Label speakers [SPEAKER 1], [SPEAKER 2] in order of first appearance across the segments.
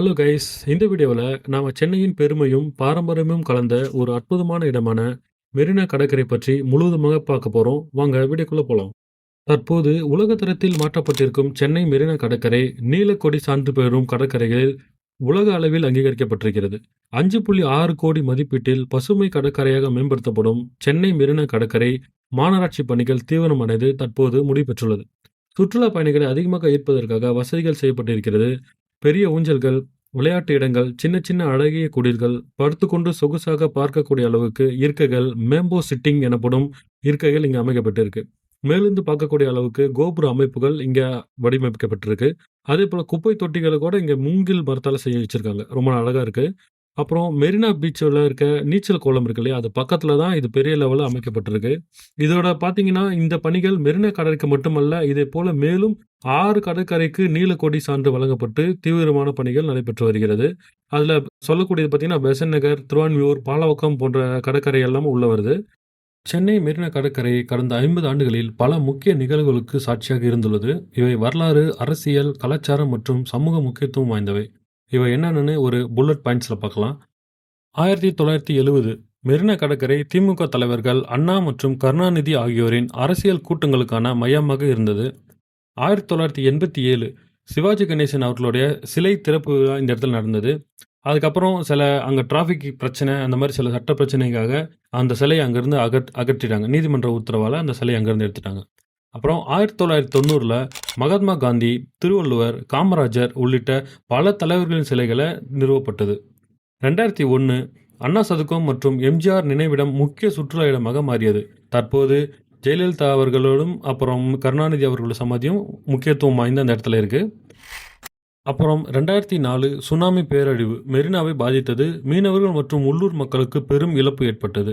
[SPEAKER 1] Hello guys இந்த வீடியோவில் நாம் சென்னையின் பெருமையும் பாரம்பரியமும் கலந்த ஒரு அற்புதமான இடமான மெரினா கடற்கரை பற்றி முழுவதுமாக பார்க்க போகிறோம் வாங்க வீடியோக்குள்ளே போகலாம் தற்போது உலக தரத்தில் மாற்றப்பட்டிருக்கும் சென்னை மெரினா கடற்கரை நீலக்கொடி சான்று பெறும் கடற்கரைகளில் உலக அளவில் அங்கீகரிக்கப்பட்டிருக்கிறது. அஞ்சு புள்ளி ஆறு கோடி மதிப்பீட்டில் பசுமை கடற்கரையாக மேம்படுத்தப்படும் சென்னை மெரினா கடற்கரை மாநகராட்சி பணிகள் தீவிரமடைந்து தற்போது முடிவு சுற்றுலா பயணிகளை அதிகமாக ஈர்ப்பதற்காக வசதிகள் செய்யப்பட்டிருக்கிறது. பெரிய ஊஞ்சல்கள் விளையாட்டு இடங்கள் சின்ன சின்ன அழகிய குடில்கள் படுத்துக்கொண்டு சொகுசாக பார்க்கக்கூடிய அளவுக்கு இருக்கைகள் மேம்போ சிட்டிங் எனப்படும் இருக்கைகள் இங்கே அமைக்கப்பட்டிருக்கு. மேலிருந்து பார்க்கக்கூடிய அளவுக்கு கோபுர அமைப்புகள் இங்கே வடிவமைக்கப்பட்டிருக்கு. அதே போல் குப்பை தொட்டிகளை கூட இங்கே மூங்கில் மரத்தால் செய்ய வச்சிருக்காங்க. ரொம்ப அழகாக இருக்குது அப்புறம் மெரினா பீச்சில் இருக்க நீச்சல் குளம் இருக்கு இல்லையா? அது பக்கத்தில் தான் இது பெரிய லெவலில் அமைக்கப்பட்டிருக்கு. இதோட பார்த்தீங்கன்னா இந்த பணிகள் மெரினா கடற்கு மட்டுமல்ல இதே போல் மேலும் ஆறு கடற்கரைக்கு நீலக்கொடி சான்று வழங்கப்பட்டு தீவிரமான பணிகள் நடைபெற்று வருகிறது. அதில் சொல்லக்கூடியது பார்த்தீங்கன்னா பெசன் நகர் திருவான்மியூர் பாலவக்கம் போன்ற கடற்கரை எல்லாம் உள்ள வருது. சென்னை மெரினா கடற்கரை கடந்த ஐம்பது ஆண்டுகளில் பல முக்கிய நிகழ்வுகளுக்கு சாட்சியாக இருந்துள்ளது. இவை வரலாறு அரசியல் கலாச்சாரம் மற்றும் சமூக முக்கியத்துவம் வாய்ந்தவை. இவை என்னென்னு ஒரு புல்லட் பாயிண்ட்ஸில் பார்க்கலாம். ஆயிரத்தி தொள்ளாயிரத்தி எழுவது மெரினா கடற்கரை திமுக தலைவர்கள் அண்ணா மற்றும் கருணாநிதி ஆகியோரின் அரசியல் கூட்டங்களுக்கான மையமாக இருந்தது. ஆயிரத்தி தொள்ளாயிரத்தி எண்பத்தி ஏழு சிவாஜி கணேசன் அவர்களுடைய சிலை திறப்பு விழா இந்த இடத்துல நடந்தது. அதுக்கப்புறம் சில அங்கே டிராஃபிக் பிரச்சனை அந்த மாதிரி சில சட்ட பிரச்சனைக்காக அந்த சிலையை அங்கேருந்து அகற் அகற்றிட்டாங்க. நீதிமன்ற உத்தரவால் அந்த சிலையை அங்கேருந்து எடுத்துட்டாங்க. அப்புறம் ஆயிரத்தி தொள்ளாயிரத்தி தொண்ணூறில் மகாத்மா காந்தி திருவள்ளுவர் காமராஜர் உள்ளிட்ட பல தலைவர்களின் சிலைகளை நிறுவப்பட்டது. ரெண்டாயிரத்தி ஒன்று அண்ணா சதுக்கம் மற்றும் எம்ஜிஆர் நினைவிடம் முக்கிய சுற்றுலா இடமாக மாறியது. தற்போது ஜெயலலிதா அவர்களோடும் அப்புறம் கருணாநிதி அவர்களோட சமாதியும் முக்கியத்துவம் வாய்ந்த அந்த இடத்துல இருக்குது அப்புறம் ரெண்டாயிரத்தி நாலு சுனாமி பேரழிவு மெரினாவை பாதித்தது மீனவர்கள் மற்றும் உள்ளூர் மக்களுக்கு பெரும் இழப்பு ஏற்பட்டது.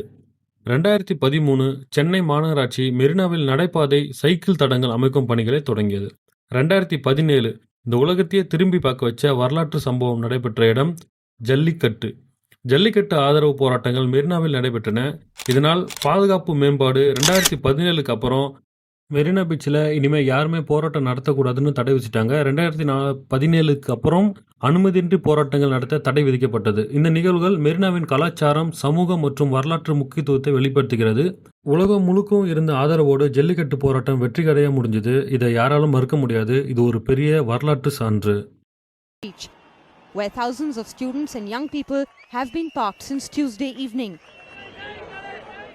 [SPEAKER 1] ரெண்டாயிரத்தி பதிமூணு சென்னை மாநகராட்சி மெரினாவில் நடைபாதை சைக்கிள் தடங்கள் அமைக்கும் பணிகளை தொடங்கியது. ரெண்டாயிரத்தி பதினேழு இந்த உலகத்தையே திரும்பி பார்க்க வச்ச வரலாற்று சம்பவம் நடைபெற்ற இடம் ஜல்லிக்கட்டு. ஜல்லிக்கட்டு ஆதரவு போராட்டங்கள் மெரினாவில் நடைபெற்றன. இதனால் பாதுகாப்பு மேம்பாடு ரெண்டாயிரத்தி பதினேழுக்கு அப்புறம் மெரினா பீச்சில் இனிமேல் யாருமே போராட்டம் நடத்தக்கூடாதுன்னு தடை வச்சுட்டாங்க ரெண்டாயிரத்தி நா பதினேழுக்கு அப்புறம் அனுமதியின்றி போராட்டங்கள் நடத்த தடை விதிக்கப்பட்டது. இந்த நிகழ்வுகள் மெரினாவின் கலாச்சாரம் சமூகம் மற்றும் வரலாற்று முக்கியத்துவத்தை வெளிப்படுத்துகிறது. உலகம் முழுக்கும் இருந்த ஆதரவோடு ஜல்லிக்கட்டு போராட்டம் வெற்றிகடைய முடிஞ்சது. இதை யாராலும் மறுக்க முடியாது. இது ஒரு பெரிய வரலாற்று சான்று.
[SPEAKER 2] Where thousands of students and young people have been parked since Tuesday evening.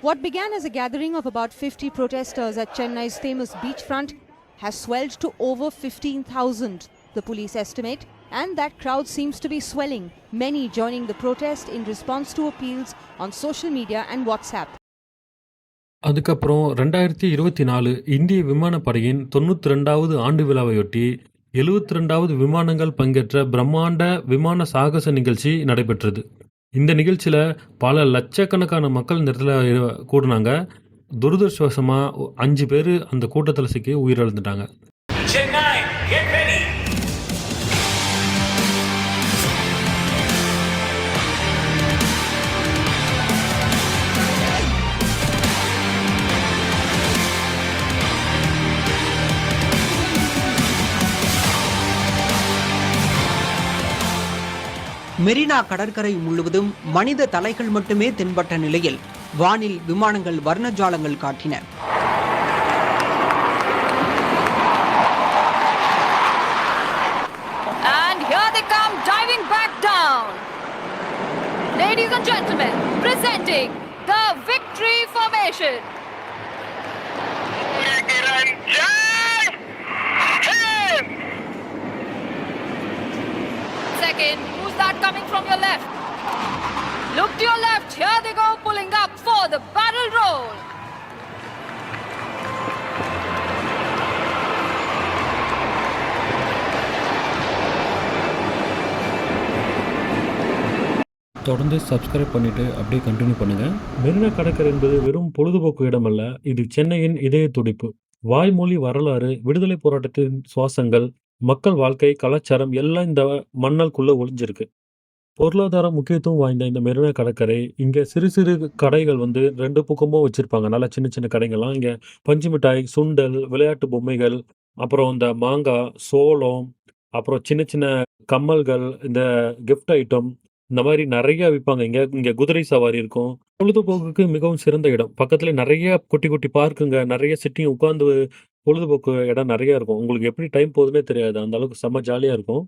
[SPEAKER 2] What began as a gathering of about 50 protesters at Chennai's famous beachfront has swelled to over 15,000, the police estimate, and that crowd seems to be swelling, many joining the protest in response to appeals on social media and WhatsApp.
[SPEAKER 1] அதுக்கப்புறம் ரெண்டாயிரத்தி இருபத்தி நாலு இந்திய விமானப்படையின் தொண்ணூற்றி ரெண்டாவது ஆண்டு விழாவையொட்டி எழுபத்தி ரெண்டாவது விமானங்கள் பங்கேற்ற பிரம்மாண்ட விமான சாகச நிகழ்ச்சி நடைபெற்றது இந்த நிகழ்ச்சியில் பல லட்சக்கணக்கான மக்கள் இந்த இடத்துல கூடினாங்க. துரதிருஷ்டவசமாக அஞ்சு பேர் அந்த கூட்டத்தில் சிக்கி உயிரிழந்துட்டாங்க.
[SPEAKER 3] மெரினா கடற்கரை முழுவதும் மனித தலைகள் மட்டுமே தென்பட்ட நிலையில் வானில் விமானங்கள் வர்ணஜாலங்கள் காட்டின
[SPEAKER 4] Ladies and gentlemen, presenting the victory formation.
[SPEAKER 1] தொடர்ந்து சப்ஸ்கிரைப் பண்ணிவிட்டு அப்படியே கண்டினியூ பண்ணுங்கள் மெரினா கடற்கரை என்பது வெறும் பொழுதுபோக்கு இடமல்ல இது சென்னையின் இதய துடிப்பு. வாய்மொழி வரலாறு விடுதலை போராட்டத்தின் சுவாசங்கள் மக்கள் வாழ்க்கை கலாச்சாரம் எல்லாம் இந்த மண்ணல்குள்ளே ஒளிஞ்சிருக்கு. பொருளாதார முக்கியத்துவம் வாய்ந்த இந்த மெரினா கடற்கரை இங்கே சிறு சிறு கடைகள் வந்து ரெண்டு பக்கமும் வச்சுருப்பாங்க. நல்லா சின்ன சின்ன கடைகள்லாம் இங்கே பஞ்சு மிட்டாய் சுண்டல் விளையாட்டு பொம்மைகள் அப்புறம் இந்த மாங்காய் சோளம் அப்புறம் சின்ன சின்ன கம்மல்கள், இந்த கிஃப்ட் ஐட்டம் இந்த மாதிரி நிறையா விற்பாங்க இங்கே இங்கே குதிரை சவாரி இருக்கும். பொழுதுபோக்குக்கு மிகவும் சிறந்த இடம். பக்கத்தில் நிறைய குட்டி குட்டி பார்க்குங்க, நிறைய சிட்டிங் உட்காந்து பொழுதுபோக்கு இடம் நிறையா இருக்கும். உங்களுக்கு எப்படி டைம் போகுதுன்னே தெரியாது. அந்த அளவுக்கு செம்ம ஜாலியாக இருக்கும்.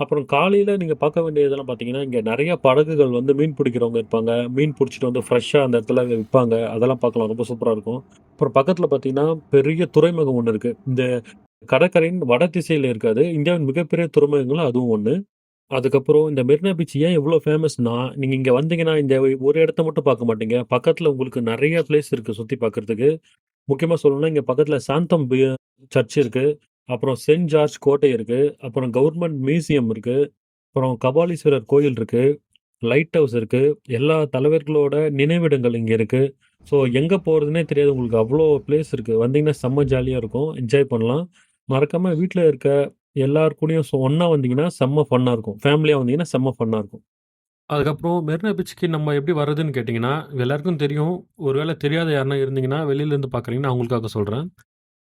[SPEAKER 1] அப்புறம் காலையில் நீங்கள் பார்க்க வேண்டியதெல்லாம் பார்த்தீங்கன்னா, இங்கே நிறையா படகுகள் வந்து மீன் பிடிக்கிறவங்க இருப்பாங்க. மீன் பிடிச்சிட்டு வந்து ஃப்ரெஷ்ஷாக அந்த இடத்துல விற்பாங்க அதெல்லாம் பார்க்கலாம். ரொம்ப சூப்பராக இருக்கும். அப்புறம் பக்கத்தில் பார்த்தீங்கன்னா, பெரிய துறைமுகம் ஒன்று இருக்குது இந்த கடற்கரையின் வட திசையில் இருக்காது. இந்தியாவின் மிகப்பெரிய துறைமுகங்களும் அதுவும் ஒன்று அதுக்கப்புறம் இந்த மெரினா பீச் ஏன் இவ்வளோ ஃபேமஸ்னா, நீங்கள் இங்கே வந்தீங்கன்னா, இந்த ஒரு இடத்த மட்டும் பார்க்க மாட்டீங்க. பக்கத்தில் உங்களுக்கு நிறைய பிளேஸ் இருக்குது சுற்றி பார்க்கறதுக்கு. முக்கியமாக சொல்லணும்னா, இங்கே பக்கத்தில் சாந்தம் சர்ச் இருக்குது அப்புறம் சென்ட் ஜார்ஜ் கோட்டை இருக்குது அப்புறம் கவர்மெண்ட் மியூசியம் இருக்குது அப்புறம் கபாலீஸ்வரர் கோயில் இருக்குது லைட் ஹவுஸ் இருக்குது எல்லா தலைவர்களோட நினைவிடங்கள் இங்கே இருக்குது ஸோ எங்கே போகிறதுனே தெரியாது. உங்களுக்கு அவ்வளோ பிளேஸ் இருக்குது வந்தீங்கன்னா செம்ம ஜாலியாக இருக்கும். என்ஜாய் பண்ணலாம். மறக்காமல் வீட்டில் இருக்க எல்லார் ஸோ ஒண்ணா வந்தீங்கன்னா செம்ம ஃபன்னா இருக்கும். ஃபேமிலியா வந்தீங்கன்னா செம்ம ஃபன்னா இருக்கும். அதுக்கப்புறம் மெரினா பீச்சுக்கு நம்ம எப்படி வர்றதுன்னு கேட்டிங்கன்னா எல்லாருக்கும் தெரியும். ஒருவேளை தெரியாத யாருனா இருந்தீங்கன்னா, வெளியிலேருந்து பார்க்குறீங்கன்னா அவங்களுக்காக சொல்றேன்.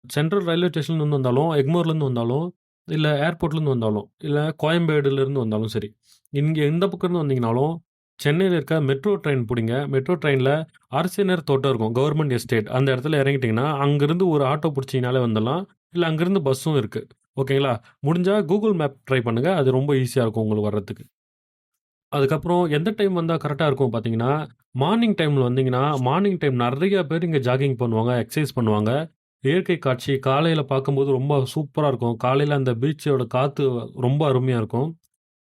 [SPEAKER 1] சென்ட்ரல் ரயில்வே ஸ்டேஷன்லேருந்து வந்தாலும், எக்மோர்லேருந்து வந்தாலும், இல்ல ஏர்போர்ட்லேருந்து வந்தாலும், இல்ல கோயம்பேடுலேருந்து வந்தாலும் சரி. இங்க எந்த பக்கம்ருந்து வந்தீங்கனாலும், சென்னையில இருக்க மெட்ரோ ட்ரெயின் புடிங்க. மெட்ரோ ட்ரெயின்ல அரசினர் தோட்டம் இருக்கும். Government estate. அந்த இடத்துல இறங்கிட்டீங்கன்னா, அங்கேருந்து ஒரு ஆட்டோ புடிச்சீங்கனாலே வந்துடலாம். இல்ல அங்கேருந்து பஸ்ஸும் இருக்கு. ஓகேங்களா? முடிஞ்சால் கூகுள் மேப் ட்ரை பண்ணுங்கள் அது ரொம்ப ஈஸியாக இருக்கும் உங்களுக்கு வர்றதுக்கு. அதுக்கப்புறம் எந்த டைம் வந்தால் கரெக்டாக இருக்கும் பார்த்தீங்கன்னா, மார்னிங் டைமில் வந்தீங்கன்னா, மார்னிங் டைம் நிறைய பேர் இங்கே ஜாகிங் பண்ணுவாங்க, எக்ஸசைஸ் பண்ணுவாங்க. இயற்கை காட்சி காலையில் பார்க்கும்போது ரொம்ப சூப்பராக இருக்கும். காலையில் அந்த பீச்சோட காற்று ரொம்ப அருமையாக இருக்கும்.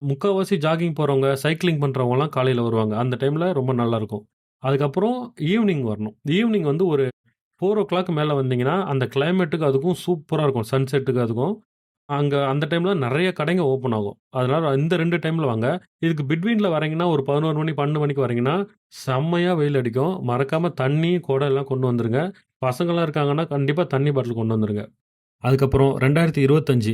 [SPEAKER 1] முக்கால்வாசி ஜாகிங் போகிறவங்க சைக்கிளிங் பண்ணுறவங்கலாம் காலையில் வருவாங்க. அந்த டைமில் ரொம்ப நல்லாயிருக்கும் அதுக்கப்புறம் ஈவினிங் வரணும். ஈவினிங் வந்து ஒரு ஃபோர் ஓ கிளாக் மேலே வந்தீங்கன்னா, அந்த கிளைமேட்டுக்கு அதுக்கும் சூப்பராக இருக்கும். சன்செட்டுக்கு அதுக்கும். அங்கே அந்த டைமில் நிறைய கடைங்க ஓப்பன் ஆகும். அதனால் இந்த ரெண்டு டைமில் வாங்க. இதுக்கு பிட்வீனில் வரீங்கன்னா, ஒரு 11 மணி, 12 மணிக்கு வரீங்கன்னா, செம்மையாக வெயில் அடிக்கும். மறக்காமல் தண்ணி, குடம் எல்லாம் கொண்டு வந்துருங்க. பசங்களாம் இருக்காங்கன்னா, கண்டிப்பாக தண்ணி பாட்டில் கொண்டு வந்துருங்க. அதுக்கப்புறம் 2025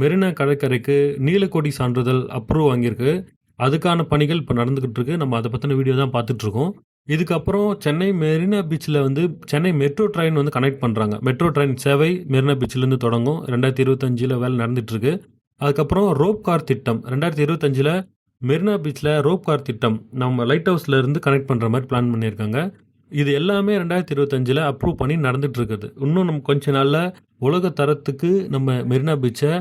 [SPEAKER 1] மெரினா கடற்கரைக்கு நீலக்கொடி சான்றிதழ் அப்ரூவ் வாங்கியிருக்கு. அதுக்கான பணிகள் இப்போ நடந்துக்கிட்டு இருக்கு. நம்ம அதை பற்றின வீடியோ தான் பார்த்துட்ருக்கோம் இதுக்கப்புறம் சென்னை மெரினா பீச்சில் வந்து சென்னை மெட்ரோ ட்ரெயின் வந்து கனெக்ட் பண்ணுறாங்க மெட்ரோ ட்ரெயின் சேவை மெரினா பீச்சிலேருந்து தொடங்கும். 2025ல வேலை நடந்துகிட்ருக்கு அதுக்கப்புறம் ரோப் கார் திட்டம் 2025ல மெரினா பீச்சில் ரோப் கார் திட்டம் நம்ம லைட் ஹவுஸ்லேருந்து கனெக்ட் பண்ணுற மாதிரி பிளான் பண்ணியிருக்காங்க. இது எல்லாமே 2025ல அப்ரூவ் பண்ணி நடந்துகிட்ருக்குது இருக்குது. இன்னும் நம்ம கொஞ்ச நாளில் உலக தரத்துக்கு நம்ம மெரினா பீச்சை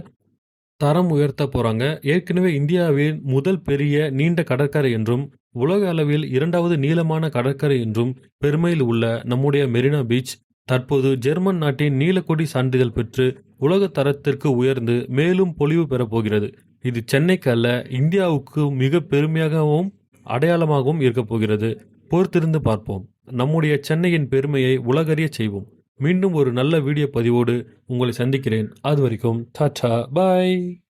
[SPEAKER 1] தரம் உயர்த்த போகிறாங்க ஏற்கனவே இந்தியாவின் முதல் பெரிய நீண்ட கடற்கரை என்றும், உலக அளவில் இரண்டாவது நீளமான கடற்கரை என்றும் பெருமையில் உள்ள நம்முடைய மெரினா பீச், தற்போது ஜெர்மன் நாட்டின் நீலக்கொடி சான்றிதழ் பெற்று உலக தரத்திற்கு உயர்ந்து மேலும் பொலிவு பெறப்போகிறது இது சென்னைக்கு அல்ல, இந்தியாவுக்கு மிக பெருமையாகவும், அடையாளமாகவும் இருக்கப் போகிறது. பொறுத்திருந்து பார்ப்போம். நம்முடைய சென்னையின் பெருமையை உலகறிய செய்வோம். மீண்டும் ஒரு நல்ல வீடியோ பதிவோடு உங்களை சந்திக்கிறேன். அது வரைக்கும் டாடா, பாய்.